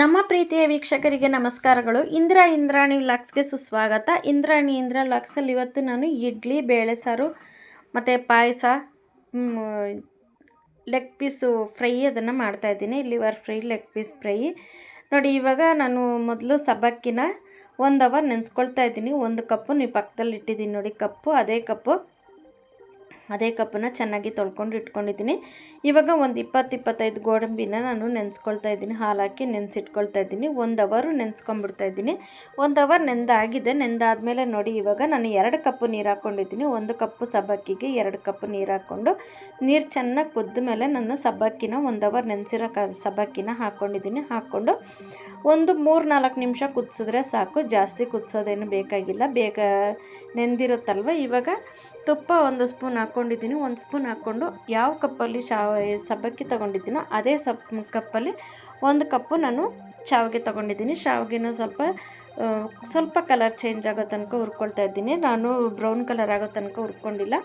ನಮ್ಮ ಪ್ರೀತಿಯ ವೀಕ್ಷಕರಿಗೆ ನಮಸ್ಕಾರಗಳು. ಇಂದ್ರ ಇಂದ್ರಾಣಿ ಲಕ್ಸ್ಗೆ ಸುಸ್ವಾಗತ. ಇಂದ್ರಾಣಿ ಇಂದ್ರ ಲಕ್ಸಲ್ಲಿ ಇವತ್ತು ನಾನು ಇಡ್ಲಿ, ಬೇಳೆ ಸಾರು ಮತ್ತು ಪಾಯಸ ಲೆಗ್ ಪೀಸು ಫ್ರೈ ಅದನ್ನು ಮಾಡ್ತಾಯಿದ್ದೀನಿ liver fry, leg piece fry. ನೋಡಿ, ಇವಾಗ ನಾನು ಮೊದಲು ಸಬ್ಬಕ್ಕಿನ ಒಂದು ಅವರ್ ನೆನೆಸ್ಕೊಳ್ತಾ ಇದ್ದೀನಿ. ಒಂದು ಕಪ್ಪು ನೀವು ಪಕ್ಕದಲ್ಲಿ ಇಟ್ಟಿದ್ದೀನಿ ನೋಡಿ ಕಪ್ಪು, ಅದೇ ಕಪ್ಪು. ಅದೇ ಕಪ್ಪನ್ನ ಚೆನ್ನಾಗಿ ತೊಳ್ಕೊಂಡು ಇಟ್ಕೊಂಡಿದ್ದೀನಿ. ಇವಾಗ ಒಂದು ಇಪ್ಪತ್ತು ಇಪ್ಪತ್ತೈದು ಗೋಡಂಬಿನ ನಾನು ನೆನೆಸ್ಕೊಳ್ತಾ ಇದ್ದೀನಿ. ಹಾಲು ಹಾಕಿ ನೆನೆಸಿಟ್ಕೊಳ್ತಾ ಇದ್ದೀನಿ. ಒಂದು ಅವರು ನೆನೆಸ್ಕೊಂಡ್ಬಿಡ್ತಾ ಇದ್ದೀನಿ. ಒಂದು ಅವರ್ ನೆಂದಾಗಿದೆ. ನೆಂದಾದಮೇಲೆ ನೋಡಿ, ಇವಾಗ ನಾನು ಎರಡು ಕಪ್ಪು ನೀರು ಹಾಕ್ಕೊಂಡಿದ್ದೀನಿ. ಒಂದು ಕಪ್ಪು ಸಬ್ಬಕ್ಕಿಗೆ ಎರಡು ಕಪ್ಪು ನೀರು ಹಾಕ್ಕೊಂಡು ನೀರು ಚೆನ್ನಾಗಿ ಕುದ್ದ ಮೇಲೆ ನಾನು ಸಬ್ಬಕ್ಕಿನ ಒಂದು ಅವರ್ ನೆನೆಸಿರೋ ಕ, ಸಬ್ಬಕ್ಕಿನ ಹಾಕ್ಕೊಂಡಿದ್ದೀನಿ. ಹಾಕ್ಕೊಂಡು ಒಂದು ಮೂರು ನಾಲ್ಕು ನಿಮಿಷ ಕುದಿಸಿದ್ರೆ ಸಾಕು. ಜಾಸ್ತಿ ಕುದಿಸೋದೇನು ಬೇಕಾಗಿಲ್ಲ. ಬೇಗ ನೆಂದಿರುತ್ತಲ್ವ? ಇವಾಗ ತುಪ್ಪ ಒಂದು ಸ್ಪೂನ್ ಹಾಕ್ಕೊಂಡಿದ್ದೀನಿ. ಒಂದು ಸ್ಪೂನ್ ಹಾಕ್ಕೊಂಡು ಯಾವ ಕಪ್ಪಲ್ಲಿ ಶಾವ ಸಬ್ಬಕ್ಕಿ ತೊಗೊಂಡಿದ್ದೀನೋ ಅದೇ ಸಬ್, ಕಪ್ಪಲ್ಲಿ ಒಂದು ಕಪ್ಪು ನಾನು ಶಾವಿಗೆ ತೊಗೊಂಡಿದ್ದೀನಿ. ಶಾವಿಗೆನೂ ಸ್ವಲ್ಪ ಸ್ವಲ್ಪ ಕಲರ್ ಚೇಂಜ್ ಆಗೋ ತನಕ ಹುರ್ಕೊಳ್ತಾ ಇದ್ದೀನಿ. ನಾನು ಬ್ರೌನ್ ಕಲರ್ ಆಗೋ ತನಕ ಹುರ್ಕೊಂಡಿಲ್ಲ.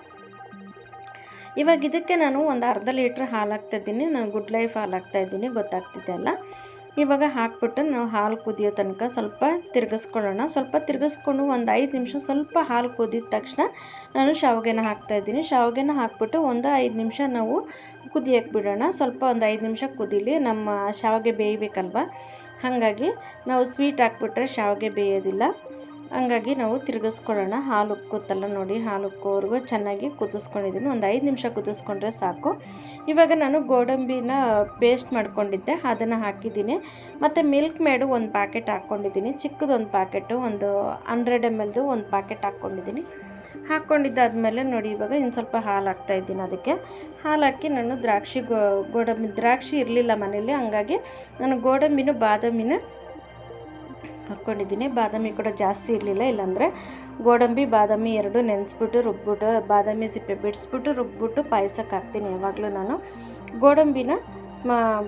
ಇವಾಗ ಇದಕ್ಕೆ ನಾನು ಒಂದು ಅರ್ಧ ಲೀಟ್ರ್ ಹಾಲು ಹಾಕ್ತಾಯಿದ್ದೀನಿ ನಾನು ಗುಡ್ ಲೈಫ್ ಹಾಲು ಹಾಕ್ತಾಯಿದ್ದೀನಿ ಗೊತ್ತಾಗ್ತಿದೆ ಅಲ್ಲ? ಇವಾಗ ಹಾಕ್ಬಿಟ್ಟು ನಾವು ಹಾಲು ಕುದಿಯೋ ತನಕ ಸ್ವಲ್ಪ ತಿರುಗಿಸ್ಕೊಳ್ಳೋಣ. ಸ್ವಲ್ಪ ತಿರುಗಿಸ್ಕೊಂಡು ಒಂದು ಐದು ನಿಮಿಷ ಸ್ವಲ್ಪ ಹಾಲು ಕುದಿದ ತಕ್ಷಣ ನಾನು ಶಾವಿಗೆನ ಹಾಕ್ತಾಯಿದ್ದೀನಿ ಶಾವಿಗೆನ ಹಾಕ್ಬಿಟ್ಟು ಒಂದು ಐದು ನಿಮಿಷ ನಾವು ಕುದಿಯೋಕ್ಕೆ ಬಿಡೋಣ. ಸ್ವಲ್ಪ ಒಂದು ಐದು ನಿಮಿಷ ಕುದೀಲಿ ನಮ್ಮ ಶಾವಿಗೆ ಬೇಯಬೇಕಲ್ವ? ಹಾಗಾಗಿ ನಾವು ಸ್ವೀಟ್ ಹಾಕ್ಬಿಟ್ರೆ ಶಾವಿಗೆ ಬೇಯೋದಿಲ್ಲ. ಹಂಗಾಗಿ ನಾವು ತಿರುಗಿಸ್ಕೊಳ್ಳೋಣ. ಹಾಲು ಉಕ್ಕುತ್ತಲ್ಲ ನೋಡಿ, ಹಾಲು ಉಕ್ಕೋವರೆಗೂ ಚೆನ್ನಾಗಿ ಕುದಿಸ್ಕೊಂಡಿದ್ದೀನಿ. ಒಂದು ಐದು ನಿಮಿಷ ಕುದಿಸ್ಕೊಂಡ್ರೆ ಸಾಕು. ಇವಾಗ ನಾನು ಗೋಡಂಬಿನ ಪೇಸ್ಟ್ ಮಾಡ್ಕೊಂಡಿದ್ದೆ. ಅದನ್ನು ಹಾಕಿದ್ದೀನಿ. ಮತ್ತು ಮಿಲ್ಕ್ ಮೇಡು ಒಂದು ಪ್ಯಾಕೆಟ್ ಹಾಕ್ಕೊಂಡಿದ್ದೀನಿ ಚಿಕ್ಕದೊಂದು ಪ್ಯಾಕೆಟು ಒಂದು ಹಂಡ್ರೆಡ್ ಎಂ ಎಲ್ದು ಒಂದು ಪ್ಯಾಕೆಟ್ ಹಾಕ್ಕೊಂಡಿದ್ದೀನಿ ಹಾಕ್ಕೊಂಡಿದ್ದಾದಮೇಲೆ ನೋಡಿ, ಇವಾಗ ಇನ್ನು ಸ್ವಲ್ಪ ಹಾಲು ಹಾಕ್ತಾಯಿದ್ದೀನಿ ಅದಕ್ಕೆ. ಹಾಲು ಹಾಕಿ ನಾನು ದ್ರಾಕ್ಷಿ ಗೋಡಂಬಿ, ದ್ರಾಕ್ಷಿ ಇರಲಿಲ್ಲ ಮನೇಲಿ ಹಂಗಾಗಿ ನಾನು ಗೋಡಂಬಿನೂ ಬಾದಾಮಿನ ಹಾಕ್ಕೊಂಡಿದ್ದೀನಿ ಬಾದಾಮಿ ಕೂಡ ಜಾಸ್ತಿ ಇರಲಿಲ್ಲ. ಇಲ್ಲಾಂದರೆ ಗೋಡಂಬಿ, ಬಾದಾಮಿ ಎರಡು ನೆನೆಸ್ಬಿಟ್ಟು ರುಬ್ಬಿಟ್ಟು ಬಾದಾಮಿ ಸಿಪ್ಪೆ ಬಿಡಿಸ್ಬಿಟ್ಟು ರುಬ್ಬಿಟ್ಟು ಪಾಯಸಕ್ಕೆ ಹಾಕ್ತೀನಿ ಯಾವಾಗಲೂ ನಾನು. ಗೋಡಂಬಿನ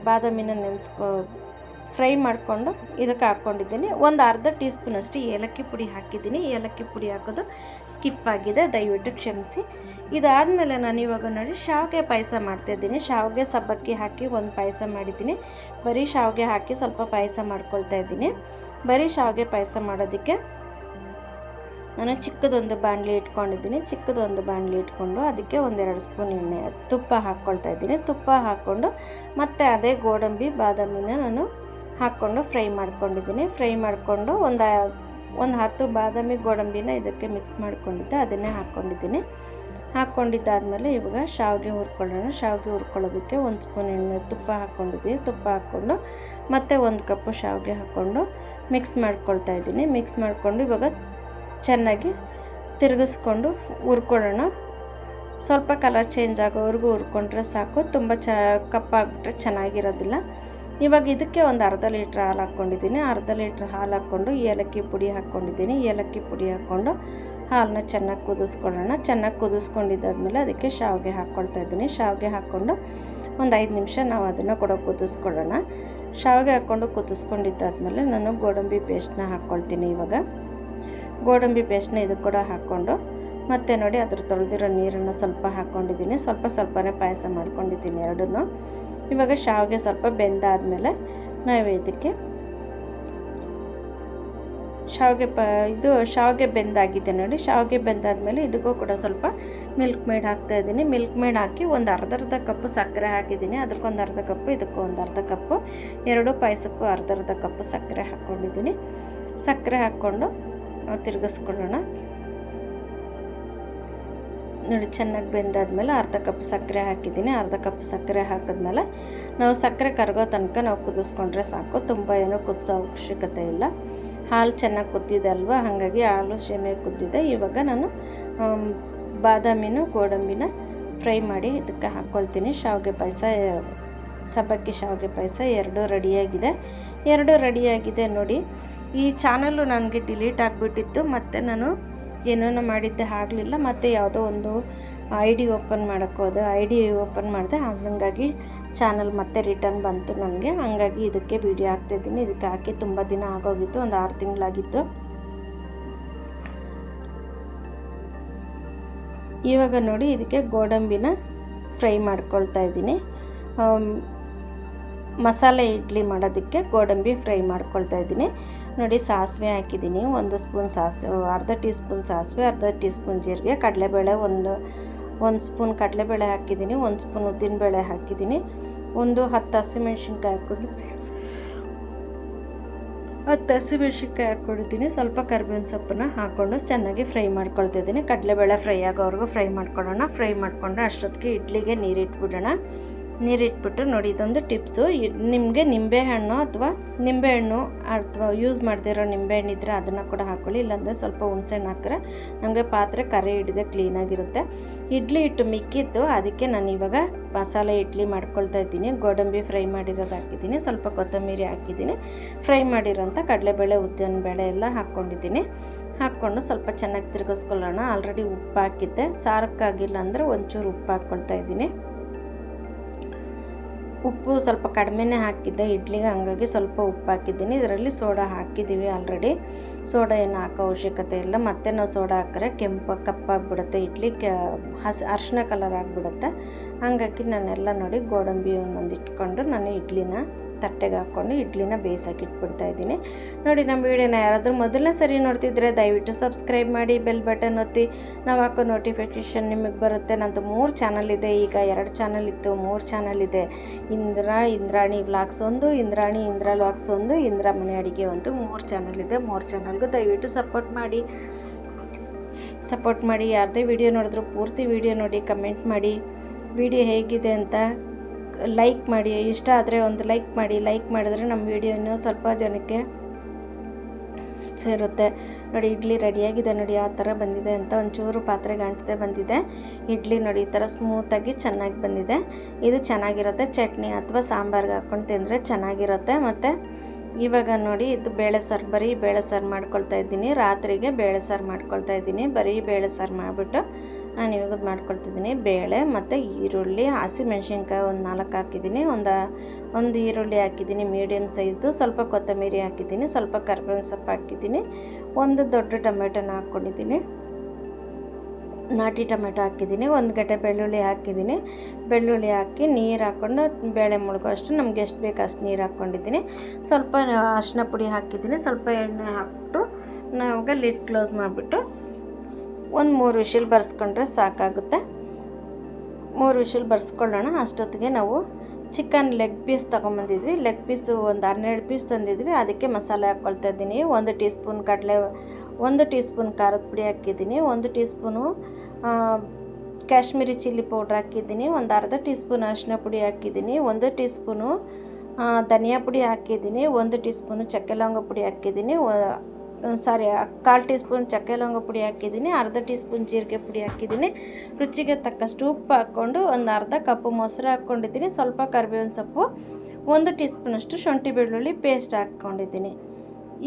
ಬಾದಾಮಿನ ನೆನೆಸ್ಕೊ, ಫ್ರೈ ಮಾಡಿಕೊಂಡು ಇದಕ್ಕೆ ಹಾಕ್ಕೊಂಡಿದ್ದೀನಿ ಒಂದು ಅರ್ಧ ಟೀ ಸ್ಪೂನಷ್ಟು ಏಲಕ್ಕಿ ಪುಡಿ ಹಾಕಿದ್ದೀನಿ. ಏಲಕ್ಕಿ ಪುಡಿ ಹಾಕೋದು ಸ್ಕಿಪ್ ಆಗಿದೆ. ದಯವಿಟ್ಟು ಕ್ಷಮಿಸಿ. ಇದಾದಮೇಲೆ ನಾನು ಇವಾಗ ನೋಡಿ ಶಾವಿಗೆ ಪಾಯಸ ಮಾಡ್ತಾಯಿದ್ದೀನಿ ಶಾವಿಗೆ ಸಬ್ಬಕ್ಕಿ ಹಾಕಿ ಒಂದು ಪಾಯಸ ಮಾಡಿದ್ದೀನಿ. ಬರೀ ಶಾವಿಗೆ ಹಾಕಿ ಸ್ವಲ್ಪ ಪಾಯಸ ಮಾಡ್ಕೊಳ್ತಾ ಇದ್ದೀನಿ. ಬರೀ ಶಾವಿಗೆ ಪಾಯಸ ಮಾಡೋದಕ್ಕೆ ನಾನು ಚಿಕ್ಕದೊಂದು ಬಾಣಲಿ ಇಟ್ಕೊಂಡಿದ್ದೀನಿ. ಚಿಕ್ಕದೊಂದು ಬಾಣಲಿ ಇಟ್ಕೊಂಡು ಅದಕ್ಕೆ ಒಂದೆರಡು ಸ್ಪೂನ್ ಎಣ್ಣೆ, ತುಪ್ಪ ಹಾಕ್ಕೊಳ್ತಾ ಇದ್ದೀನಿ. ತುಪ್ಪ ಹಾಕ್ಕೊಂಡು ಮತ್ತು ಅದೇ ಗೋಡಂಬಿ, ಬಾದಾಮಿನ ನಾನು ಹಾಕ್ಕೊಂಡು ಫ್ರೈ ಮಾಡ್ಕೊಂಡಿದ್ದೀನಿ. ಫ್ರೈ ಮಾಡಿಕೊಂಡು ಒಂದು ಒಂದು ಹತ್ತು ಬಾದಾಮಿ ಗೋಡಂಬಿನ ಇದಕ್ಕೆ ಮಿಕ್ಸ್ ಮಾಡ್ಕೊಂಡಿದ್ದೆ. ಅದನ್ನೇ ಹಾಕ್ಕೊಂಡಿದ್ದೀನಿ. ಹಾಕ್ಕೊಂಡಿದ್ದಾದಮೇಲೆ ಇವಾಗ ಶಾವಿಗೆ ಹುರ್ಕೊಳ್ಳೋಣ. ಶಾವಿಗೆ ಹುರ್ಕೊಳ್ಳೋದಕ್ಕೆ ಒಂದು ಸ್ಪೂನ್ ಎಣ್ಣೆ ತುಪ್ಪ ಹಾಕ್ಕೊಂಡಿದ್ದೀನಿ. ತುಪ್ಪ ಹಾಕ್ಕೊಂಡು ಮತ್ತು ಒಂದು ಕಪ್ಪು ಶಾವಿಗೆ ಹಾಕ್ಕೊಂಡು ಮಿಕ್ಸ್ ಮಾಡ್ಕೊಳ್ತಾ ಇದ್ದೀನಿ. ಮಿಕ್ಸ್ ಮಾಡಿಕೊಂಡು ಇವಾಗ ಚೆನ್ನಾಗಿ ತಿರುಗಿಸ್ಕೊಂಡು ಹುರ್ಕೊಳ್ಳೋಣ. ಸ್ವಲ್ಪ ಕಲರ್ ಚೇಂಜ್ ಆಗೋವರೆಗೂ ಹುರ್ಕೊಂಡ್ರೆ ಸಾಕು. ತುಂಬ ಚ ಕಪ್ಪಾಗ್ಬಿಟ್ರೆ ಚೆನ್ನಾಗಿರೋದಿಲ್ಲ. ಇವಾಗ ಇದಕ್ಕೆ ಒಂದು ಅರ್ಧ ಲೀಟ್ರ್ ಹಾಲು ಹಾಕ್ಕೊಂಡಿದ್ದೀನಿ. ಅರ್ಧ ಲೀಟ್ರ್ ಹಾಲು ಹಾಕ್ಕೊಂಡು ಏಲಕ್ಕಿ ಪುಡಿ ಹಾಕ್ಕೊಂಡಿದ್ದೀನಿ. ಏಲಕ್ಕಿ ಪುಡಿ ಹಾಕ್ಕೊಂಡು ಹಾಲನ್ನ ಚೆನ್ನಾಗಿ ಕುದಿಸ್ಕೊಳ್ಳೋಣ. ಚೆನ್ನಾಗಿ ಕುದಿಸ್ಕೊಂಡಿದ್ದಾದ್ಮೇಲೆ ಅದಕ್ಕೆ ಶಾವಿಗೆ ಹಾಕ್ಕೊಳ್ತಾ ಇದ್ದೀನಿ. ಶಾವಿಗೆ ಹಾಕ್ಕೊಂಡು ಒಂದು ಐದು ನಿಮಿಷ ನಾವು ಅದನ್ನು ಕೂಡ ಕುದಿಸ್ಕೊಳ್ಳೋಣ. ಶಾವಿಗೆ ಹಾಕ್ಕೊಂಡು ಕುದಿಸ್ಕೊಂಡಿದ್ದಾದ್ಮೇಲೆ ನಾನು ಗೋಡಂಬಿ ಪೇಸ್ಟ್ನ ಹಾಕ್ಕೊಳ್ತೀನಿ ಇವಾಗ. ಗೋಡಂಬಿ ಪೇಸ್ಟ್ನ ಇದು ಕೂಡ ಹಾಕ್ಕೊಂಡು ಮತ್ತೆ ನೋಡಿ ಅದ್ರ ತೊಳೆದಿರೋ ನೀರನ್ನು ಸ್ವಲ್ಪ ಹಾಕ್ಕೊಂಡಿದ್ದೀನಿ. ಸ್ವಲ್ಪ ಸ್ವಲ್ಪನೇ ಪಾಯಸ ಮಾಡ್ಕೊಂಡಿದ್ದೀನಿ ಎರಡನ್ನೂ. ಇವಾಗ ಶಾವಿಗೆ ಸ್ವಲ್ಪ ಬೆಂದಾದಮೇಲೆ ನಾವು ಇದಕ್ಕೆ ಶಾವಿಗೆ ಪ ಇದು ಶಾವಿಗೆ ಬೆಂದಾಗಿದೆ ನೋಡಿ. ಶಾವಿಗೆ ಬೆಂದಾದಮೇಲೆ ಇದಕ್ಕೂ ಕೂಡ ಸ್ವಲ್ಪ ಮಿಲ್ಕ್ ಮೇಡ್ ಹಾಕ್ತಾ ಇದ್ದೀನಿ. ಮಿಲ್ಕ್ ಮೇಡ್ ಹಾಕಿ ಒಂದು ಅರ್ಧ ಅರ್ಧ ಕಪ್ಪು ಸಕ್ಕರೆ ಹಾಕಿದ್ದೀನಿ. ಅದಕ್ಕೊಂದು ಅರ್ಧ ಕಪ್ಪು ಇದಕ್ಕೂ ಒಂದು ಅರ್ಧ ಕಪ್ಪು ಎರಡು ಪಾಯಸಕ್ಕೂ ಅರ್ಧ ಅರ್ಧ ಕಪ್ಪು ಸಕ್ಕರೆ ಹಾಕ್ಕೊಂಡಿದ್ದೀನಿ. ಸಕ್ಕರೆ ಹಾಕ್ಕೊಂಡು ತಿರುಗಿಸ್ಕೊಳ್ಳೋಣ. ನೋಡಿ, ಚೆನ್ನಾಗಿ ಬೆಂದಾದಮೇಲೆ ಅರ್ಧ ಕಪ್ ಸಕ್ಕರೆ ಹಾಕಿದ್ದೀನಿ. ಅರ್ಧ ಕಪ್ ಸಕ್ಕರೆ ಹಾಕಿದ್ಮೇಲೆ ನಾವು ಸಕ್ಕರೆ ಕರಗೋ ತನಕ ನಾವು ಕುದಿಸ್ಕೊಂಡ್ರೆ ಸಾಕು. ತುಂಬ ಏನೂ ಕುದಿಸೋ ಅವಶ್ಯಕತೆ ಇಲ್ಲ. ಹಾಲು ಚೆನ್ನಾಗಿ ಕುದ್ದಿದೆ ಅಲ್ವಾ? ಹಾಗಾಗಿ ಹಾಲು ಶೇಮೆ ಕುದ್ದಿದೆ. ಇವಾಗ ನಾನು ಬಾದಾಮಿನ ಗೋಡಂಬಿನ ಫ್ರೈ ಮಾಡಿ ಇದಕ್ಕೆ ಹಾಕ್ಕೊಳ್ತೀನಿ ಶಾವಿಗೆ ಪಾಯಸ, ಸಬ್ಬಕ್ಕಿ ಶಾವಿಗೆ ಪಾಯಸ ಎರಡೂ ರೆಡಿಯಾಗಿದೆ. ಎರಡೂ ರೆಡಿಯಾಗಿದೆ ನೋಡಿ. ಈ ಚಾನಲ್ಲು ನನಗೆ ಡಿಲೀಟ್ ಆಗಿಬಿಟ್ಟಿತ್ತು. ಮತ್ತು ನಾನು ಏನೇನೋ ಮಾಡಿದ್ದೆ ಆಗಲಿಲ್ಲ. ಮತ್ತು ಯಾವುದೋ ಒಂದು ಐ ಡಿ ಓಪನ್ ಮಾಡೋಕ್ಕೋದೆ ಐ ಡಿ ಓಪನ್ ಮಾಡಿದೆ. ಹಾಗಾಗಿ ಚಾನಲ್ ಮತ್ತೆ ರಿಟರ್ನ್ ಬಂತು ನನಗೆ. ಹಂಗಾಗಿ ಇದಕ್ಕೆ ವೀಡಿಯೋ ಹಾಕ್ತಾಯಿದ್ದೀನಿ ಇದಕ್ಕೆ ಹಾಕಿ ತುಂಬ ದಿನ ಆಗೋಗಿತ್ತು. ಒಂದು ಆರು ತಿಂಗಳಾಗಿತ್ತು. ಇವಾಗ ನೋಡಿ ಇದಕ್ಕೆ ಗೋಡಂಬಿನ ಫ್ರೈ ಮಾಡ್ಕೊಳ್ತಾ ಇದ್ದೀನಿ. ಮಸಾಲೆ ಇಡ್ಲಿ ಮಾಡೋದಕ್ಕೆ ಗೋಡಂಬಿ ಫ್ರೈ ಮಾಡ್ಕೊಳ್ತಾ ಇದ್ದೀನಿ. ನೋಡಿ ಸಾಸಿವೆ ಹಾಕಿದ್ದೀನಿ. ಒಂದು ಸ್ಪೂನ್ ಸಾಸಿವೆ, ಅರ್ಧ ಟೀ ಸ್ಪೂನ್ ಸಾಸಿವೆ, ಅರ್ಧ ಟೀ ಸ್ಪೂನ್ ಜೀರಿಗೆ, ಕಡಲೆಬೇಳೆ ಒಂದು ಒಂದು ಸ್ಪೂನ್ ಕಡಲೆಬೇಳೆ ಹಾಕಿದ್ದೀನಿ, ಒಂದು ಸ್ಪೂನ್ ಉದ್ದಿನಬೇಳೆ ಹಾಕಿದ್ದೀನಿ. ಒಂದು ಹತ್ತು ಹಸಿಮೆಣ್ಸಿನ್ಕಾಯಿ ಹಾಕ್ಕೊಂಡು ಹತ್ತು ಹಸಿಮೆಣ್ಸಿನ್ಕಾಯಿ ಹಾಕ್ಕೊಂಡಿದ್ದೀನಿ. ಸ್ವಲ್ಪ ಕರ್ಬೇವಿನ ಸೊಪ್ಪನ್ನ ಹಾಕ್ಕೊಂಡು ಚೆನ್ನಾಗಿ ಫ್ರೈ ಮಾಡ್ಕೊಳ್ತಾ ಇದ್ದೀನಿ. ಕಡಲೆಬೇಳೆ ಫ್ರೈ ಆಗೋವರೆಗೂ ಫ್ರೈ ಮಾಡ್ಕೊಳ್ಳೋಣ. ಫ್ರೈ ಮಾಡಿಕೊಂಡ್ರೆ ಅಷ್ಟೊತ್ತಿಗೆ ಇಡ್ಲಿಗೆ ನೀರಿಟ್ಬಿಡೋಣ. ನೀರಿಟ್ಬಿಟ್ಟು ನೋಡಿ, ಇದೊಂದು ಟಿಪ್ಸು. ನಿಮಗೆ ನಿಂಬೆಹಣ್ಣು ಅಥವಾ ನಿಂಬೆಹಣ್ಣು ಅಥವಾ ಯೂಸ್ ಮಾಡದಿರೋ ನಿಂಬೆಹಣ್ಣು ಇದ್ದರೆ ಅದನ್ನು ಕೂಡ ಹಾಕ್ಕೊಳ್ಳಿ ಇಲ್ಲಾಂದರೆ ಸ್ವಲ್ಪ ಹುಣಸೆಹಣ್ಣು ಹಾಕಿದ್ರೆ ನಮಗೆ ಪಾತ್ರೆ ಕರೆ ಹಿಡಿದೆ ಕ್ಲೀನಾಗಿರುತ್ತೆ ಇಡ್ಲಿ ಹಿಟ್ಟು ಮಿಕ್ಕಿತ್ತು ಅದಕ್ಕೆ ನಾನು ಇವಾಗ ಮಸಾಲೆ ಇಡ್ಲಿ ಮಾಡ್ಕೊಳ್ತಾ ಇದ್ದೀನಿ. ಗೋಡಂಬಿ ಫ್ರೈ ಮಾಡಿರೋದು ಹಾಕಿದ್ದೀನಿ. ಸ್ವಲ್ಪ ಕೊತ್ತಂಬರಿ ಹಾಕಿದ್ದೀನಿ. ಫ್ರೈ ಮಾಡಿರೋಂಥ ಕಡಲೆಬೇಳೆ, ಉದ್ದಿನ ಬೇಳೆ ಎಲ್ಲ ಹಾಕ್ಕೊಂಡಿದ್ದೀನಿ. ಹಾಕ್ಕೊಂಡು ಸ್ವಲ್ಪ ಚೆನ್ನಾಗಿ ತಿರುಗಿಸ್ಕೊಳ್ಳೋಣ. ಆಲ್ರೆಡಿ ಉಪ್ಪು ಹಾಕಿದ್ದೆ. ಸಾರಕ್ಕಾಗಿಲ್ಲ ಅಂದರೆ ಒಂಚೂರು ಉಪ್ಪು ಹಾಕ್ಕೊಳ್ತಾ ಇದ್ದೀನಿ. ಉಪ್ಪು ಸ್ವಲ್ಪ ಕಡಿಮೆನೇ ಹಾಕಿದ್ದೆ ಇಡ್ಲಿಗೆ, ಹಂಗಾಗಿ ಸ್ವಲ್ಪ ಉಪ್ಪು ಹಾಕಿದ್ದೀನಿ. ಇದರಲ್ಲಿ ಸೋಡಾ ಹಾಕಿದ್ದೀವಿ ಆಲ್ರೆಡಿ. ಸೋಡಾ ಏನು ಹಾಕೋ ಅವಶ್ಯಕತೆ ಇಲ್ಲ. ಮತ್ತೆ ನಾವು ಸೋಡಾ ಹಾಕಿದ್ರೆ ಕೆಂಪು ಕಪ್ಪಾಗಿಬಿಡುತ್ತೆ ಇಡ್ಲಿ ಕೆ, ಹಸಿ, ಅರ್ಶಿನ ಕಲರ್ ಆಗಿಬಿಡುತ್ತೆ. ಹಾಗಾಗಿ ನಾನೆಲ್ಲ ನೋಡಿ ಗೋಡಂಬಿ ಒಂದೊಂದು ಇಟ್ಕೊಂಡು ನಾನು ಇಡ್ಲಿನ ತಟ್ಟೆಗೆ ಹಾಕ್ಕೊಂಡು ಇಡ್ಲಿನ ಬೇಯಿಸೋಕೆ ಇಟ್ಬಿಡ್ತಾ ಇದ್ದೀನಿ. ನೋಡಿ, ನಮ್ಮ ವಿಡಿಯೋನ ಯಾರಾದರೂ ಮೊದಲನೇ ಸರಿ ನೋಡ್ತಿದ್ರೆ ದಯವಿಟ್ಟು ಸಬ್ಸ್ಕ್ರೈಬ್ ಮಾಡಿ, ಬೆಲ್ ಬಟನ್ ಒತ್ತಿ. ನಾವು ಹಾಕೋ ನೋಟಿಫಿಕೇಷನ್ ನಿಮಗೆ ಬರುತ್ತೆ. ನಂದು ಮೂರು ಚಾನಲ್ ಇದೆ. ಈಗ ಎರಡು ಚಾನಲ್ ಇತ್ತು. ಮೂರು ಚಾನಲ್ ಇದೆ. ಇಂದ್ರ, ಇಂದ್ರಾಣಿ ವ್ಲಾಗ್ಸ್ ಒಂದು, ಇಂದ್ರಾಣಿ, ಇಂದ್ರ ವ್ಲಾಗ್ಸ್ ಒಂದು, ಇಂದ್ರ ಮನೆ ಅಡಿಗೆ ಒಂದು. ಮೂರು ಚಾನಲ್ ಇದೆ. ಮೂರು ಚಾನಲ್ಗೂ ದಯವಿಟ್ಟು ಸಪೋರ್ಟ್ ಮಾಡಿ. ಸಪೋರ್ಟ್ ಮಾಡಿ. ಯಾರದೇ ವಿಡಿಯೋ ನೋಡಿದ್ರು ಪೂರ್ತಿ ವಿಡಿಯೋ ನೋಡಿ ಕಮೆಂಟ್ ಮಾಡಿ. ವಿಡಿಯೋ ಹೇಗಿದೆ ಅಂತ ಲೈಕ್ ಮಾಡಿ, ಇಷ್ಟ ಆದರೆ ಒಂದು ಲೈಕ್ ಮಾಡಿ ಲೈಕ್ ಮಾಡಿದ್ರೆ ನಮ್ಮ ವಿಡಿಯೋನು ಸ್ವಲ್ಪ ಜನಕ್ಕೆ ಸೇರುತ್ತೆ. ನೋಡಿ, ಇಡ್ಲಿ ರೆಡಿಯಾಗಿದೆ ನೋಡಿ, ಆ ಥರ ಬಂದಿದೆ ಅಂತ ಒಂಚೂರು ಪಾತ್ರೆಗೆ ಅಂಟದೆ ಬಂದಿದೆ. ಇಡ್ಲಿ ನೋಡಿ, ಈ ಥರ ಸ್ಮೂತಾಗಿ ಚೆನ್ನಾಗಿ ಬಂದಿದೆ. ಇದು ಚೆನ್ನಾಗಿರುತ್ತೆ. ಚಟ್ನಿ ಅಥವಾ ಸಾಂಬಾರ್ಗೆ ಹಾಕ್ಕೊಂಡು ತಿಂದರೆ ಚೆನ್ನಾಗಿರುತ್ತೆ. ಮತ್ತು ಇವಾಗ ನೋಡಿ, ಇದು ಬೇಳೆ ಸಾರು, ಬರೀ ಬೇಳೆ ಸಾರು ಮಾಡ್ಕೊಳ್ತಾ ಇದ್ದೀನಿ. ರಾತ್ರಿಗೆ ಬೇಳೆ ಸಾರು ಮಾಡ್ಕೊಳ್ತಾ ಇದ್ದೀನಿ. ಬರೀ ಬೇಳೆ ಸಾರು ಮಾಡಿಬಿಟ್ಟು ನಾನು ಇವಾಗ ಮಾಡ್ಕೊಳ್ತಿದ್ದೀನಿ ಬೇಳೆ ಮತ್ತು ಈರುಳ್ಳಿ, ಹಸಿಮೆಣ್ಸಿನ್ಕಾಯಿ ಒಂದು ನಾಲ್ಕು ಹಾಕಿದ್ದೀನಿ. ಒಂದು ಒಂದು ಈರುಳ್ಳಿ ಹಾಕಿದ್ದೀನಿ ಮೀಡಿಯಮ್ ಸೈಜ್ದು ಸ್ವಲ್ಪ ಕೊತ್ತಂಬರಿ ಹಾಕಿದ್ದೀನಿ, ಸ್ವಲ್ಪ ಕರ್ಬೇವಿನ ಸೊಪ್ಪು ಹಾಕಿದ್ದೀನಿ. ಒಂದು ದೊಡ್ಡ ಟೊಮೆಟೊನ ಹಾಕ್ಕೊಂಡಿದ್ದೀನಿ. ನಾಟಿ ಟೊಮೆಟೊ ಹಾಕಿದ್ದೀನಿ. ಒಂದು ಗಡ್ಡೆ ಬೆಳ್ಳುಳ್ಳಿ ಹಾಕಿದ್ದೀನಿ. ಬೆಳ್ಳುಳ್ಳಿ ಹಾಕಿ ನೀರು ಹಾಕ್ಕೊಂಡು ಬೇಳೆ ಮುಳುಗೋ ಅಷ್ಟು ನಮ್ಗೆ ಎಷ್ಟು ಬೇಕು ಅಷ್ಟು ನೀರು ಹಾಕ್ಕೊಂಡಿದ್ದೀನಿ. ಸ್ವಲ್ಪ ಅರಿಶಿನ ಪುಡಿ ಹಾಕಿದ್ದೀನಿ. ಸ್ವಲ್ಪ ಎಣ್ಣೆ ಹಾಕ್ಬಿಟ್ಟು ನಾವು ಲಿಡ್ ಕ್ಲೋಸ್ ಮಾಡಿಬಿಟ್ಟು ಒಂದು ಮೂರು ವಿಷಲ್ ಬರ್ಸ್ಕೊಂಡ್ರೆ ಸಾಕಾಗುತ್ತೆ. ಮೂರು ವಿಷಲ್ ಬರ್ಸ್ಕೊಳ್ಳೋಣ. ಅಷ್ಟೊತ್ತಿಗೆ ನಾವು ಚಿಕನ್ ಲೆಗ್ ಪೀಸ್ ತೊಗೊಂಬಂದಿದ್ವಿ. ಲೆಗ್ ಪೀಸು ಒಂದು ಹನ್ನೆರಡು ಪೀಸ್ ತಂದಿದ್ವಿ. ಅದಕ್ಕೆ ಮಸಾಲೆ ಹಾಕ್ಕೊಳ್ತಾ ಇದ್ದೀನಿ. ಒಂದು ಟೀ ಸ್ಪೂನ್ ಕಡಲೆ, ಒಂದು ಟೀ ಸ್ಪೂನ್ ಖಾರದ ಪುಡಿ ಹಾಕಿದ್ದೀನಿ. ಒಂದು teaspoon Kashmiri chilli powder ಹಾಕಿದ್ದೀನಿ. ಒಂದು ಅರ್ಧ ಟೀ ಸ್ಪೂನ್ ಅರಿಶಿನ ಪುಡಿ ಹಾಕಿದ್ದೀನಿ. ಒಂದು ಟೀ ಸ್ಪೂನು ಧನಿಯಾ ಪುಡಿ ಹಾಕಿದ್ದೀನಿ. ಒಂದು ಟೀ ಸ್ಪೂನು ಚಕ್ಕೆ ಲವಂಗ ಪುಡಿ ಹಾಕಿದ್ದೀನಿ. ಸಾರಿ ಕಾಲು ಟೀ ಸ್ಪೂನ್ ಚಕ್ಕೆ ಲವಂಗ ಪುಡಿ ಹಾಕಿದ್ದೀನಿ, ಅರ್ಧ ಟೀ ಸ್ಪೂನ್ ಜೀರಿಗೆ ಪುಡಿ ಹಾಕಿದ್ದೀನಿ. ರುಚಿಗೆ ತಕ್ಕಷ್ಟು ಉಪ್ಪು ಹಾಕ್ಕೊಂಡು ಒಂದು ಅರ್ಧ ಕಪ್ಪು ಮೊಸರು ಹಾಕ್ಕೊಂಡಿದ್ದೀನಿ, ಸ್ವಲ್ಪ ಕರಿಬೇವಿನ ಸೊಪ್ಪು, ಒಂದು ಟೀ ಸ್ಪೂನಷ್ಟು ಶುಂಠಿ ಬೆಳ್ಳುಳ್ಳಿ ಪೇಸ್ಟ್ ಹಾಕ್ಕೊಂಡಿದ್ದೀನಿ.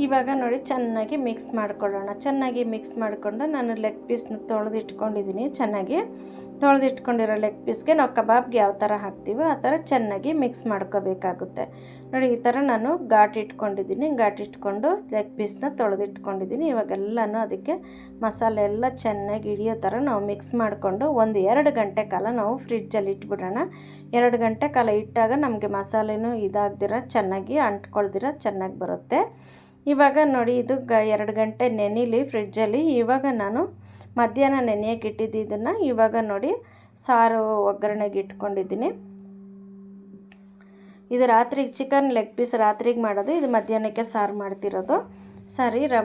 ಇವಾಗ ನೋಡಿ, ಚೆನ್ನಾಗಿ ಮಿಕ್ಸ್ ಮಾಡ್ಕೊಳ್ಳೋಣ. ಚೆನ್ನಾಗಿ ಮಿಕ್ಸ್ ಮಾಡಿಕೊಂಡು ನಾನು ಲೆಗ್ ಪೀಸ್ನ ತೊಳೆದಿಟ್ಕೊಂಡಿದ್ದೀನಿ ಚೆನ್ನಾಗಿ. ತೊಳೆದು ಇಟ್ಕೊಂಡಿರೋ ಲೆಗ್ ಪೀಸ್ಗೆ ನಾವು ಕಬಾಬ್ಗೆ ಯಾವ ಥರ ಹಾಕ್ತೀವೋ ಆ ಥರ ಚೆನ್ನಾಗಿ ಮಿಕ್ಸ್ ಮಾಡ್ಕೋಬೇಕಾಗುತ್ತೆ. ನೋಡಿ, ಈ ಥರ ನಾನು ಘಾಟ್ ಇಟ್ಕೊಂಡಿದ್ದೀನಿ. ಘಾಟ್ ಇಟ್ಕೊಂಡು ಲೆಗ್ ಪೀಸ್ನ ತೊಳೆದಿಟ್ಕೊಂಡಿದ್ದೀನಿ. ಇವಾಗೆಲ್ಲನೂ ಅದಕ್ಕೆ ಮಸಾಲೆ ಎಲ್ಲ ಚೆನ್ನಾಗಿ ಹಿಡಿಯೋ ಥರ ನಾವು ಮಿಕ್ಸ್ ಮಾಡಿಕೊಂಡು ಒಂದು ಎರಡು ಗಂಟೆ ಕಾಲ ನಾವು ಫ್ರಿಡ್ಜಲ್ಲಿ ಇಟ್ಬಿಡೋಣ. ಎರಡು ಗಂಟೆ ಕಾಲ ಇಟ್ಟಾಗ ನಮಗೆ ಮಸಾಲೆನೂ ಇದಾಗ್ದಿರ, ಚೆನ್ನಾಗಿ ಅಂಟ್ಕೊಳ್ದಿರ, ಚೆನ್ನಾಗಿ ಬರುತ್ತೆ. ಇವಾಗ ನೋಡಿ, ಇದು ಗ ಎರಡು ಗಂಟೆ ನೆನಿಲಿ ಫ್ರಿಡ್ಜಲ್ಲಿ ಇವಾಗ ನಾನು ಮಧ್ಯಾಹ್ನ ನೆನೆಯಕ್ಕೆ ಇಟ್ಟಿದ್ದಿದ್ದನ್ನು ಇವಾಗ ನೋಡಿ ಸಾರು ಒಗ್ಗರಣೆಗೆ ಇಟ್ಕೊಂಡಿದ್ದೀನಿ. ಇದು ರಾತ್ರಿಗೆ ಚಿಕನ್ ಲೆಗ್ ಪೀಸ್ ರಾತ್ರಿಗೆ ಮಾಡೋದು, ಇದು ಮಧ್ಯಾಹ್ನಕ್ಕೆ ಸಾರು ಮಾಡ್ತಿರೋದು. ಸರಿ, ರ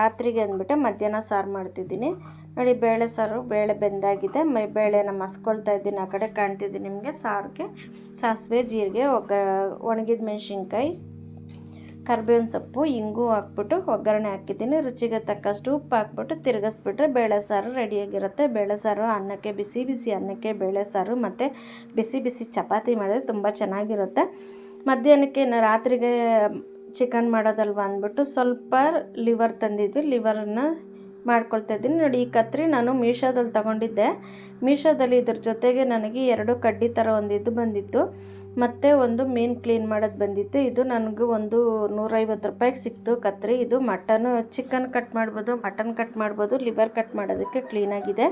ರಾತ್ರಿಗೆ ಅಂದ್ಬಿಟ್ಟು ಮಧ್ಯಾಹ್ನ ಸಾರು ಮಾಡ್ತಿದ್ದೀನಿ. ನೋಡಿ, ಬೇಳೆ ಸಾರು, ಬೇಳೆ ಬೆಂದಾಗಿದೆ. ಮೈ, ಬೇಳೆನ ಮಸ್ಕೊಳ್ತಾ ಇದ್ದೀನಿ, ಆ ಕಡೆ ಕಾಣ್ತಿದ್ದೀನಿ ನಿಮಗೆ ಸಾರಿಗೆ. ಸಾಸಿವೆ, ಜೀರಿಗೆ, ಒಗ್ಗ, ಒಣಗಿದ ಮೆಣಸಿನ್ಕಾಯಿ. ಕರ್ಬೇವಿನ ಸೊಪ್ಪು, ಇಂಗು ಹಾಕ್ಬಿಟ್ಟು ಒಗ್ಗರಣೆ ಹಾಕಿದ್ದೀನಿ. ರುಚಿಗೆ ತಕ್ಕಷ್ಟು ಉಪ್ಪು ಹಾಕ್ಬಿಟ್ಟು ತಿರುಗಿಸ್ಬಿಟ್ರೆ ಬೇಳೆ ಸಾರು ರೆಡಿಯಾಗಿರುತ್ತೆ. ಬೇಳೆ ಸಾರು ಅನ್ನಕ್ಕೆ ಬಿಸಿ ಬಿಸಿ ಅನ್ನಕ್ಕೆ ಬೇಳೆ ಸಾರು ಮತ್ತು ಬಿಸಿ ಬಿಸಿ ಚಪಾತಿ ಮಾಡಿದ್ರೆ ತುಂಬ ಚೆನ್ನಾಗಿರುತ್ತೆ. ಮಧ್ಯಾಹ್ನಕ್ಕೆ ರಾತ್ರಿಗೆ ಚಿಕನ್ ಮಾಡೋದಲ್ವ ಅಂದ್ಬಿಟ್ಟು ಸ್ವಲ್ಪ ಲಿವರ್ ತಂದಿದ್ವಿ. ಲಿವರನ್ನು ಮಾಡ್ಕೊಳ್ತಾ ಇದ್ದೀನಿ. ನೋಡಿ, ಈ ಕತ್ರಿ ನಾನು ಮೀಶೋದಲ್ಲಿ ತಗೊಂಡಿದ್ದೆ. ಮೀಶೋದಲ್ಲಿ ಇದ್ರ ಜೊತೆಗೆ ನನಗೆ ಎರಡು ಕಡ್ಡಿ ಥರ ಒಂದಿದ್ದು ಬಂದಿತ್ತು. ಮತ್ತು ಒಂದು ಮೀನು ಕ್ಲೀನ್ ಮಾಡೋದು ಬಂದಿತ್ತು. ಇದು ನನಗೆ ಒಂದು ನೂರೈವತ್ತು ರೂಪಾಯಿಗೆ ಸಿಕ್ತು ಕತ್ರಿ. ಇದು ಮಟನು ಚಿಕನ್ ಕಟ್ ಮಾಡ್ಬೋದು, ಮಟನ್ ಕಟ್ ಮಾಡ್ಬೋದು, ಲಿವರ್ ಕಟ್ ಮಾಡೋದಕ್ಕೆ ಕ್ಲೀನಾಗಿದೆ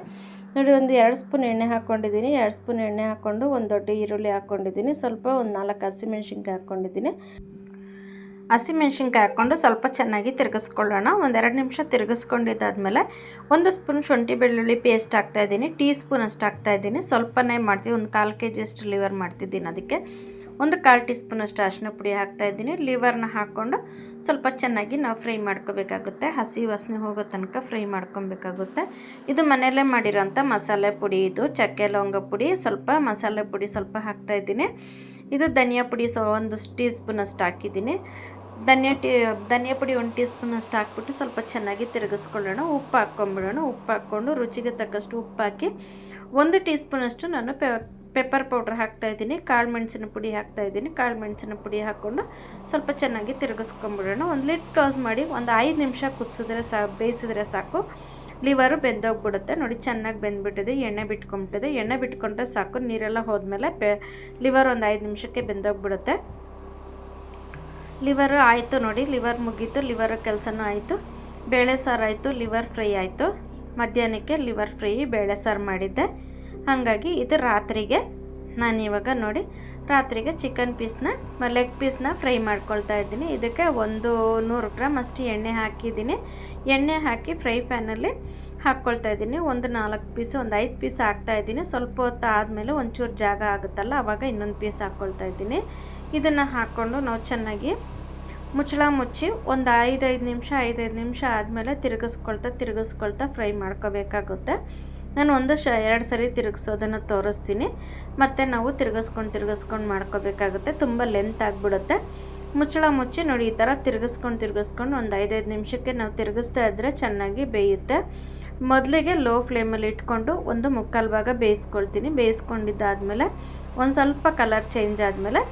ನೋಡಿ, ಒಂದು ಎರಡು ಸ್ಪೂನ್ ಎಣ್ಣೆ ಹಾಕ್ಕೊಂಡಿದ್ದೀನಿ ಎರಡು ಸ್ಪೂನ್ ಎಣ್ಣೆ ಹಾಕ್ಕೊಂಡು ಒಂದು ದೊಡ್ಡ ಈರುಳ್ಳಿ ಹಾಕ್ಕೊಂಡಿದ್ದೀನಿ ಸ್ವಲ್ಪ ಒಂದು ನಾಲ್ಕು ಹಸಿಮೆಣ್ಸಿನ್ಕಾಯಿ ಹಾಕ್ಕೊಂಡಿದ್ದೀನಿ ಹಸಿಮೆಣ್ಸಿನ್ಕಾಯಿ ಹಾಕ್ಕೊಂಡು ಸ್ವಲ್ಪ ಚೆನ್ನಾಗಿ ತಿರುಗಿಸ್ಕೊಳ್ಳೋಣ. ಒಂದೆರಡು ನಿಮಿಷ ತಿರುಗಿಸ್ಕೊಂಡಿದ್ದಾದಮೇಲೆ ಒಂದು ಸ್ಪೂನ್ ಶುಂಠಿ ಬೆಳ್ಳುಳ್ಳಿ ಪೇಸ್ಟ್ ಹಾಕ್ತಾಯಿದ್ದೀನಿ ಟೀ ಸ್ಪೂನ್ ಅಷ್ಟು ಹಾಕ್ತಾಯಿದ್ದೀನಿ ಸ್ವಲ್ಪನೇ ಮಾಡ್ತೀವಿ. ಒಂದು ಕಾಲು ಕೆ ಜಿ ಅಷ್ಟು ಲಿವರ್ ಮಾಡ್ತಿದ್ದೀನಿ ಅದಕ್ಕೆ. ಒಂದು ಕಾಲು ಟೀ ಸ್ಪೂನ್ ಅಷ್ಟು ಅರಿಶಿನ ಪುಡಿ ಹಾಕ್ತಾಯಿದ್ದೀನಿ ಲಿವರ್ನ ಹಾಕ್ಕೊಂಡು ಸ್ವಲ್ಪ ಚೆನ್ನಾಗಿ ನಾವು ಫ್ರೈ ಮಾಡ್ಕೋಬೇಕಾಗುತ್ತೆ. ಹಸಿ ವಾಸನೆ ಹೋಗೋ ತನಕ ಫ್ರೈ ಮಾಡ್ಕೊಬೇಕಾಗುತ್ತೆ. ಇದು ಮನೆಯಲ್ಲೇ ಮಾಡಿರೋಂಥ ಮಸಾಲೆ ಪುಡಿ ಇದು. ಚಕ್ಕೆ ಲವಂಗ ಪುಡಿ. ಸ್ವಲ್ಪ ಮಸಾಲೆ ಪುಡಿ ಸ್ವಲ್ಪ ಹಾಕ್ತಾಯಿದ್ದೀನಿ ಇದು ಧನಿಯಾ ಪುಡಿ ಸೊ ಒಂದು ಟೀ ಸ್ಪೂನ್ ಅಷ್ಟು ಹಾಕಿದ್ದೀನಿ. ಧನಿಯಾ ಟೀ, ಧನಿಯಾ ಪುಡಿ ಒಂದು ಟೀ ಸ್ಪೂನ್ ಅಷ್ಟು ಹಾಕ್ಬಿಟ್ಟು ಸ್ವಲ್ಪ ಚೆನ್ನಾಗಿ ತಿರುಗಿಸ್ಕೊಳ್ಳೋಣ. ಉಪ್ಪು ಹಾಕ್ಕೊಂಬಿಡೋಣ. ಉಪ್ಪು ಹಾಕ್ಕೊಂಡು ರುಚಿಗೆ ತಕ್ಕಷ್ಟು ಉಪ್ಪು ಹಾಕಿ ಒಂದು ಟೀ ಸ್ಪೂನಷ್ಟು ನಾನು ಪೆ, ಪೆಪ್ಪರ್ ಪೌಡ್ರ್ ಹಾಕ್ತಾಯಿದ್ದೀನಿ ಕಾಳು ಮೆಣಸಿನ ಪುಡಿ ಹಾಕ್ತಾಯಿದ್ದೀನಿ ಕಾಳು ಮೆಣಸಿನ ಪುಡಿ ಹಾಕ್ಕೊಂಡು ಸ್ವಲ್ಪ ಚೆನ್ನಾಗಿ ತಿರುಗಿಸ್ಕೊಂಬಿಡೋಣ. ಒಂದು ಲಿಟ್ ಕ್ಲೋಸ್ ಮಾಡಿ ಒಂದು ಐದು ನಿಮಿಷ ಕುದಿಸಿದ್ರೆ ಸಾ, ಬೇಯಿಸಿದ್ರೆ ಸಾಕು. ಲಿವರು ಬೆಂದೋಗ್ಬಿಡುತ್ತೆ. ನೋಡಿ ಚೆನ್ನಾಗಿ ಬೆಂದ್ಬಿಟ್ಟಿದೆ. ಎಣ್ಣೆ ಬಿಟ್ಕೊಂಬಿಟ್ಟಿದೆ. ಎಣ್ಣೆ ಬಿಟ್ಕೊಂಡ್ರೆ ಸಾಕು. ನೀರೆಲ್ಲ ಹೋದ್ಮೇಲೆ ಪೆ, ಲಿವರ್ ಒಂದು ಐದು ನಿಮಿಷಕ್ಕೆ ಬೆಂದೋಗ್ಬಿಡುತ್ತೆ. ಲಿವರು ಆಯಿತು ನೋಡಿ ಲಿವರ್ ಮುಗೀತು ಲಿವರ್ ಕೆಲಸನೂ ಆಯಿತು. ಬೇಳೆ ಸಾರು ಆಯಿತು ಲಿವರ್ ಫ್ರೈ ಆಯಿತು. ಮಧ್ಯಾಹ್ನಕ್ಕೆ ಲಿವರ್ ಫ್ರೈ ಬೇಳೆ ಸಾರು ಮಾಡಿದ್ದೆ. ಹಾಗಾಗಿ ಇದು ರಾತ್ರಿಗೆ. ನಾನು ಇವಾಗ ನೋಡಿ, ರಾತ್ರಿಗೆ ಚಿಕನ್ ಪೀಸ್ನ ಲೆಗ್ ಪೀಸ್ನ ಫ್ರೈ ಮಾಡ್ಕೊಳ್ತಾ ಇದ್ದೀನಿ. ಇದಕ್ಕೆ ಒಂದು ನೂರು ಗ್ರಾಮ್ ಅಷ್ಟು ಎಣ್ಣೆ ಹಾಕಿದ್ದೀನಿ. ಎಣ್ಣೆ ಹಾಕಿ ಫ್ರೈ ಪ್ಯಾನಲ್ಲಿ ಹಾಕ್ಕೊಳ್ತಾ ಇದ್ದೀನಿ. ಒಂದು ನಾಲ್ಕು ಪೀಸ್ ಒಂದು ಐದು ಪೀಸ್ ಹಾಕ್ತಾ ಇದ್ದೀನಿ. ಸ್ವಲ್ಪ ಹೊತ್ತು ಆದಮೇಲೆ ಒಂಚೂರು ಜಾಗ ಆಗುತ್ತಲ್ಲ ಆವಾಗ ಇನ್ನೊಂದು ಪೀಸ್ ಹಾಕ್ಕೊಳ್ತಾ ಇದ್ದೀನಿ. ಇದನ್ನು ಹಾಕ್ಕೊಂಡು ನಾವು ಚೆನ್ನಾಗಿ ಮುಚ್ಚಳ ಮುಚ್ಚಿ ಒಂದು ಐದೈದು ನಿಮಿಷ ಐದೈದು ನಿಮಿಷ ಆದಮೇಲೆ ತಿರುಗಿಸ್ಕೊಳ್ತಾ ತಿರುಗಿಸ್ಕೊಳ್ತಾ ಫ್ರೈ ಮಾಡ್ಕೋಬೇಕಾಗುತ್ತೆ. ನಾನು ಒಂದು ಶ ಎರಡು ಸರಿ ತಿರುಗಿಸೋದನ್ನು ತೋರಿಸ್ತೀನಿ. ಮತ್ತು ನಾವು ತಿರುಗಿಸ್ಕೊಂಡು ತಿರುಗಿಸ್ಕೊಂಡು ಮಾಡ್ಕೋಬೇಕಾಗುತ್ತೆ. ತುಂಬ ಲೆಂತ್ ಆಗಿಬಿಡುತ್ತೆ. ಮುಚ್ಚಳ ಮುಚ್ಚಿ ನೋಡಿ, ಈ ಥರ ತಿರುಗಿಸ್ಕೊಂಡು ತಿರುಗಿಸ್ಕೊಂಡು ಒಂದು ಐದೈದು ನಿಮಿಷಕ್ಕೆ ನಾವು ತಿರುಗಿಸ್ತಾ ಇದ್ದರೆ ಚೆನ್ನಾಗಿ ಬೇಯುತ್ತೆ. ಮೊದಲಿಗೆ ಲೋ ಫ್ಲೇಮಲ್ಲಿ ಇಟ್ಕೊಂಡು ಒಂದು ಮುಕ್ಕಾಲು ಭಾಗ ಬೇಯಿಸ್ಕೊಳ್ತೀನಿ. ಬೇಯಿಸ್ಕೊಂಡಿದ್ದಾದಮೇಲೆ ಒಂದು ಸ್ವಲ್ಪ ಕಲರ್ ಚೇಂಜ್ ಆದಮೇಲೆ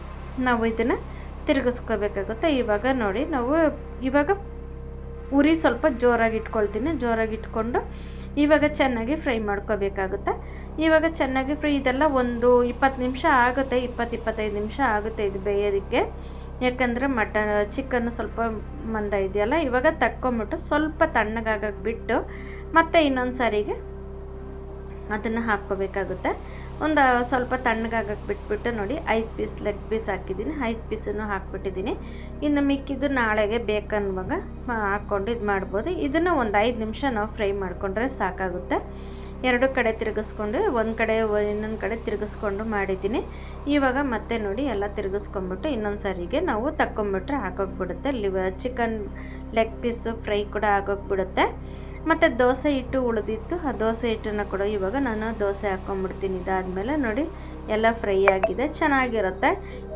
ನಾವು ಇದನ್ನು ತಿರುಗಿಸ್ಕೋಬೇಕಾಗುತ್ತೆ. ಇವಾಗ ನೋಡಿ ನಾವು ಇವಾಗ ಉರಿ ಸ್ವಲ್ಪ ಜೋರಾಗಿ ಇಟ್ಕೊಳ್ತೀನಿ. ಜೋರಾಗಿ ಇಟ್ಕೊಂಡು ಇವಾಗ ಚೆನ್ನಾಗಿ ಫ್ರೈ ಮಾಡ್ಕೋಬೇಕಾಗುತ್ತೆ. ಇವಾಗ ಚೆನ್ನಾಗಿ ಫ್ರೈ ಇದೆಲ್ಲ ಒಂದು ಇಪ್ಪತ್ತು ನಿಮಿಷ ಆಗುತ್ತೆ. ಇಪ್ಪತ್ತು, ಇಪ್ಪತ್ತೈದು ನಿಮಿಷ ಆಗುತ್ತೆ ಇದು ಬೇಯೋದಕ್ಕೆ. ಯಾಕಂದರೆ ಮಟನ್ ಚಿಕನ್ನು ಸ್ವಲ್ಪ ಮಂದ ಇದೆಯಲ್ಲ, ಇವಾಗ ತಕ್ಕೊಂಬಿಟ್ಟು ಸ್ವಲ್ಪ ತಣ್ಣಗಾಗಕ್ಕೆ ಬಿಟ್ಟು ಮತ್ತೆ ಇನ್ನೊಂದು ಸಾರಿಗೆ ಅದನ್ನು ಹಾಕ್ಕೋಬೇಕಾಗುತ್ತೆ. ಒಂದು ಸ್ವಲ್ಪ ತಣ್ಣಗಾಗಕ್ಕೆ ಬಿಟ್ಬಿಟ್ಟು ನೋಡಿ ಐದು ಪೀಸ್ ಲೆಗ್ ಪೀಸ್ ಹಾಕಿದ್ದೀನಿ. ಐದು ಪೀಸನ್ನು ಹಾಕ್ಬಿಟ್ಟಿದ್ದೀನಿ. ಇನ್ನು ಮಿಕ್ಕಿದ್ದು ನಾಳೆಗೆ ಬೇಕನ್ನುವಾಗ ಹಾಕ್ಕೊಂಡು ಇದು ಮಾಡ್ಬೋದು. ಇದನ್ನು ಒಂದು ಐದು ನಿಮಿಷ ನಾವು ಫ್ರೈ ಮಾಡಿಕೊಂಡ್ರೆ ಸಾಕಾಗುತ್ತೆ. ಎರಡು ಕಡೆ ತಿರುಗಿಸ್ಕೊಂಡು, ಒಂದು ಕಡೆ ಇನ್ನೊಂದು ಕಡೆ ತಿರುಗಿಸ್ಕೊಂಡು ಮಾಡಿದ್ದೀನಿ. ಇವಾಗ ಮತ್ತೆ ನೋಡಿ ಎಲ್ಲ ತಿರುಗಿಸ್ಕೊಂಬಿಟ್ಟು ಇನ್ನೊಂದು ಸಾರಿಗೆ ನಾವು ತಕ್ಕೊಂಬಿಟ್ರೆ ಹಾಕೋಗ್ಬಿಡುತ್ತೆ ಲಿವ, ಚಿಕನ್ ಲೆಗ್ ಪೀಸು ಫ್ರೈ ಕೂಡ ಆಗೋಗ್ಬಿಡುತ್ತೆ. ಮತ್ತು ದೋಸೆ ಹಿಟ್ಟು ಉಳಿದಿತ್ತು. ಆ ದೋಸೆ ಹಿಟ್ಟನ್ನು ಕೂಡ. ಇವಾಗ ನಾನು ದೋಸೆ ಹಾಕ್ಕೊಂಬಿಡ್ತೀನಿ. ಇದಾದಮೇಲೆ ನೋಡಿ, ಎಲ್ಲ ಫ್ರೈ ಆಗಿದೆ. ಚೆನ್ನಾಗಿರುತ್ತೆ.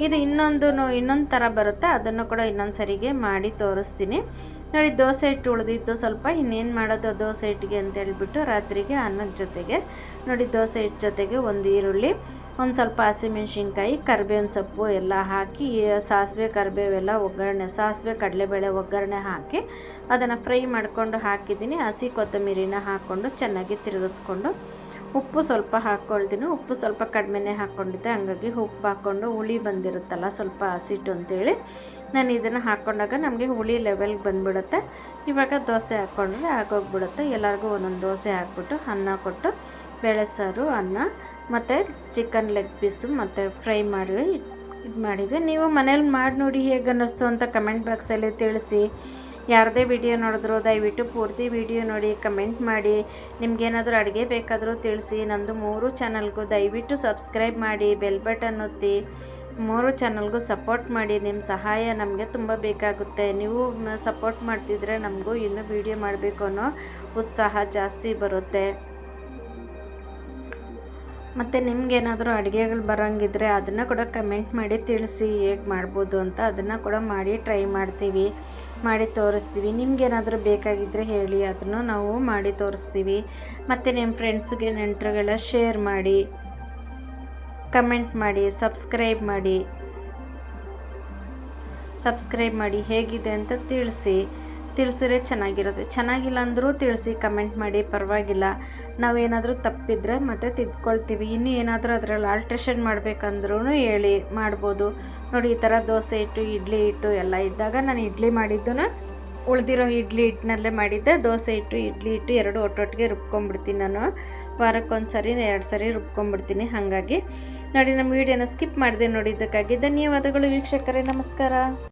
ಇದು ಇನ್ನೊಂದು ಇನ್ನೊಂದು ಥರ ಬರುತ್ತೆ. ಅದನ್ನು ಕೂಡ ಇನ್ನೊಂದು ಸರಿಗೆ ಮಾಡಿ ತೋರಿಸ್ತೀನಿ. ನೋಡಿ, ದೋಸೆ ಹಿಟ್ಟು ಉಳಿದಿತ್ತು ಸ್ವಲ್ಪ. ಇನ್ನೇನು ಮಾಡೋದು ದೋಸೆ ಹಿಟ್ಟಿಗೆ ಅಂತ ಹೇಳ್ಬಿಟ್ಟು ರಾತ್ರಿಗೆ ಅನ್ನದ ಜೊತೆಗೆ. ನೋಡಿ, ದೋಸೆ ಹಿಟ್ಟು ಜೊತೆಗೆ ಒಂದು ಈರುಳ್ಳಿ. ಒಂದು ಸ್ವಲ್ಪ ಹಸಿಮೆಣ್ಸಿನ್ಕಾಯಿ ಕರಿಬೇವಿನ ಸೊಪ್ಪು ಎಲ್ಲ ಹಾಕಿ, ಸಾಸಿವೆ, ಕರಿಬೇವೆಲ್ಲ ಒಗ್ಗರಣೆ, ಸಾಸಿವೆ, ಕಡಲೆಬೇಳೆ ಒಗ್ಗರಣೆ ಹಾಕಿ ಅದನ್ನು ಫ್ರೈ ಮಾಡಿಕೊಂಡು ಹಾಕಿದ್ದೀನಿ. ಹಸಿ ಕೊತ್ತಂಬರಿನ ಹಾಕ್ಕೊಂಡು ಚೆನ್ನಾಗಿ ತಿರುಗಿಸ್ಕೊಂಡು ಉಪ್ಪು ಸ್ವಲ್ಪ ಹಾಕ್ಕೊಳ್ತೀನಿ ಉಪ್ಪು ಸ್ವಲ್ಪ ಕಡಿಮೆನೇ ಹಾಕ್ಕೊಂಡಿದ್ದೆ ಹಂಗಾಗಿ ಉಪ್ಪು ಹಾಕ್ಕೊಂಡು ಹುಳಿ ಬಂದಿರುತ್ತಲ್ಲ, ಸ್ವಲ್ಪ ಹಸಿಟ್ಟು ಅಂತೇಳಿ ನಾನು ಇದನ್ನು ಹಾಕ್ಕೊಂಡಾಗ ನಮಗೆ ಹುಳಿ ಲೆವೆಲ್ಗೆ ಬಂದುಬಿಡುತ್ತೆ. ಇವಾಗ ದೋಸೆ ಹಾಕ್ಕೊಂಡ್ರೆ ಆಗೋಗ್ಬಿಡುತ್ತೆ. ಎಲ್ಲರಿಗೂ ಒಂದೊಂದು ದೋಸೆ ಹಾಕ್ಬಿಟ್ಟು ಅನ್ನ ಕೊಟ್ಟು, ಬೇಳೆ ಸಾರು, ಅನ್ನ ಮತ್ತು ಚಿಕನ್ ಲೆಗ್ ಪೀಸು ಮತ್ತು ಫ್ರೈ ಮಾಡಿ ಇದು ಮಾಡಿದೆ. ನೀವು ಮನೇಲಿ ಮಾಡಿ ನೋಡಿ ಹೇಗೆ ಅನ್ನಿಸ್ತು ಅಂತ ಕಮೆಂಟ್ ಬಾಕ್ಸಲ್ಲಿ ತಿಳಿಸಿ. ಯಾರದೇ ವಿಡಿಯೋ ನೋಡಿದ್ರು ದಯವಿಟ್ಟು ಪೂರ್ತಿ ವಿಡಿಯೋ ನೋಡಿ ಕಮೆಂಟ್ ಮಾಡಿ. ನಿಮ್ಗೇನಾದರೂ ಅಡುಗೆ ಬೇಕಾದರೂ ತಿಳಿಸಿ. ನಂದು ಮೂರು ಚಾನಲ್ಗೂ ದಯವಿಟ್ಟು ಸಬ್ಸ್ಕ್ರೈಬ್ ಮಾಡಿ ಬೆಲ್ ಬಟನ್ ಒತ್ತಿ. ಮೂರು ಚಾನಲ್ಗೂ ಸಪೋರ್ಟ್ ಮಾಡಿ. ನಿಮ್ಮ ಸಹಾಯ ನಮಗೆ ತುಂಬ ಬೇಕಾಗುತ್ತೆ. ನೀವು ಸಪೋರ್ಟ್ ಮಾಡ್ತಿದ್ರೆ ನಮಗೂ ಇನ್ನೂ ವೀಡಿಯೋ ಮಾಡಬೇಕು ಅನ್ನೋ ಉತ್ಸಾಹ ಜಾಸ್ತಿ ಬರುತ್ತೆ. ಮತ್ತು ನಿಮಗೇನಾದರೂ ಅಡುಗೆಗಳು ಬರೋಂಗಿದ್ರೆ ಅದನ್ನು ಕೂಡ ಕಮೆಂಟ್ ಮಾಡಿ ತಿಳಿಸಿ ಹೇಗೆ ಮಾಡ್ಬೋದು ಅಂತ ಅದನ್ನು ಕೂಡ ಮಾಡಿ ಟ್ರೈ ಮಾಡ್ತೀವಿ, ಮಾಡಿ ತೋರಿಸ್ತೀವಿ. ನಿಮಗೇನಾದರೂ ಬೇಕಾಗಿದ್ದರೆ ಹೇಳಿ ಅದನ್ನು ನಾವು ಮಾಡಿ ತೋರಿಸ್ತೀವಿ. ಮತ್ತು ನಿಮ್ಮ ಫ್ರೆಂಡ್ಸ್ಗೆ ನೆಂಟರುಗಳ ಶೇರ್ ಮಾಡಿ ಕಮೆಂಟ್ ಮಾಡಿ ಸಬ್ಸ್ಕ್ರೈಬ್ ಮಾಡಿ ಸಬ್ಸ್ಕ್ರೈಬ್ ಮಾಡಿ ಹೇಗಿದೆ ಅಂತ ತಿಳಿಸಿ. ತಿಳಿಸಿದ್ರೆ ಚೆನ್ನಾಗಿರುತ್ತೆ. ಚೆನ್ನಾಗಿಲ್ಲ ಅಂದರೂ ತಿಳಿಸಿ, ಕಮೆಂಟ್ ಮಾಡಿ. ಪರವಾಗಿಲ್ಲ. ನಾವೇನಾದರೂ ತಪ್ಪಿದ್ರೆ ಮತ್ತೆ ತಿದ್ಕೊಳ್ತೀವಿ. ಇನ್ನೂ ಏನಾದರೂ ಅದರಲ್ಲಿ ಆಲ್ಟ್ರೇಷನ್ ಮಾಡಬೇಕಂದ್ರೂ ಹೇಳಿ, ಮಾಡ್ಬೋದು. ನೋಡಿ, ಈ ಥರ ದೋಸೆ ಇಟ್ಟು, ಇಡ್ಲಿ ಹಿಟ್ಟು ಎಲ್ಲ ಇದ್ದಾಗ ನಾನು ಇಡ್ಲಿ ಮಾಡಿದ್ದನ್ನು ಉಳಿದಿರೋ ಇಡ್ಲಿ ಹಿಟ್ಟಿನಲ್ಲೇ ಮಾಡಿದ್ದೆ. ದೋಸೆ ಹಿಟ್ಟು ಇಡ್ಲಿ ಹಿಟ್ಟು ಎರಡು ಒಟ್ಟೊಟ್ಟಿಗೆ ರುಬ್ಕೊಂಡ್ಬಿಡ್ತೀನಿ ನಾನು. ವಾರಕ್ಕೊಂದು ಸರಿ ಎರಡು ಸರಿ ರುಬ್ಕೊಂಡ್ಬಿಡ್ತೀನಿ ಹಾಗಾಗಿ. ನೋಡಿ, ನಮ್ಮ ವೀಡಿಯೋನ ಸ್ಕಿಪ್ ಮಾಡಿದೆ ನೋಡಿದ್ದಕ್ಕಾಗಿ ಧನ್ಯವಾದಗಳು ವೀಕ್ಷಕರೇ. ನಮಸ್ಕಾರ.